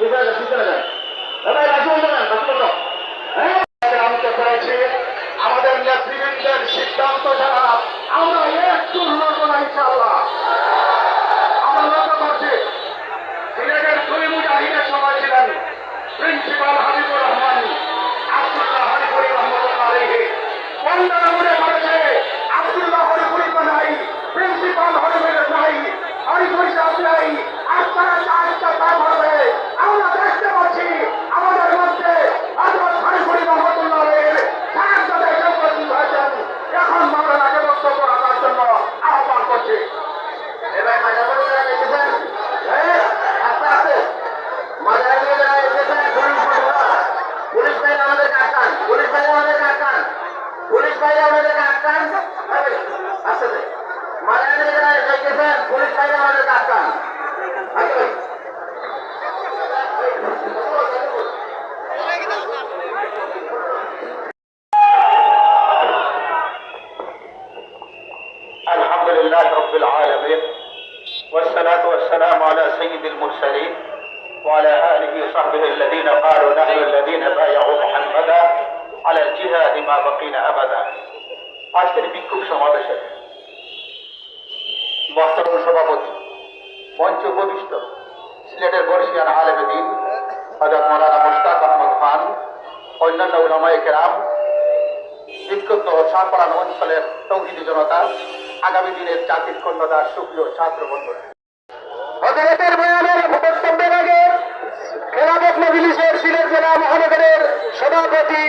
বোঝা যায়। বুঝতে হ্যাঁ, যায় আমাদের সিদ্ধান্ত আমরা একটু লড়বো না ইনশাল্লাহ আমরা লক্ষ্য করছি, সিলেটের দুই মুজাহিদের সবাই ছিলেন প্রিন্সিপাল হাবিবুর রহমানি আব্দুল্লাহ হাবিবুর রহমতুল্লাহ আলহী পনেরো মনে প্রিন্সিপাল হরিপুরের নাই হরিপুরি সাহেব নাই আপনারা চারটা তার الحمد لله رب العالمين والصلاة والسلام على سيد المرسلين وعلى آله وصحبه الذين قالوا نحن الذين بايعوا محمدا على الجهاد ما بقينا أبدا আজকের বিক্ষোভ সমাবেশের মহতরম সভাপতি মঞ্চ উপবিষ্ট সিলেটের বর্ষিয়ান আলেমে দিন হজরত মৌলানা মুশতাক আহমদ খান অন্যান্য উলামায়ে কেরাম বিক্ষুব্ধ সারপাড়ান অঞ্চলের তৌহিদি জনতা আগামী দিনের জাতির কন্যাদার সুপ্রিয় ছাত্র বন্ধুরা। জেলা সভাপতি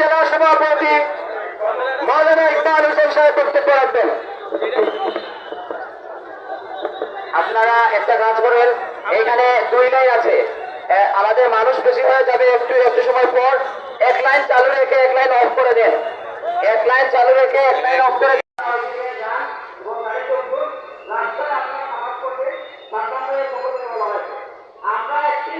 জেলা সভাপতি আপনারা একটা কাজ করেন এইখানে দুই লাইন আছে। আমাদের মানুষ বেশি হয়ে যাবে একটু একটু সময় পর। এক লাইন চালু রেখে এক লাইন অফ করে দেন। এক লাইন চালু রেখে এক লাইন অফ করে আমরা একটি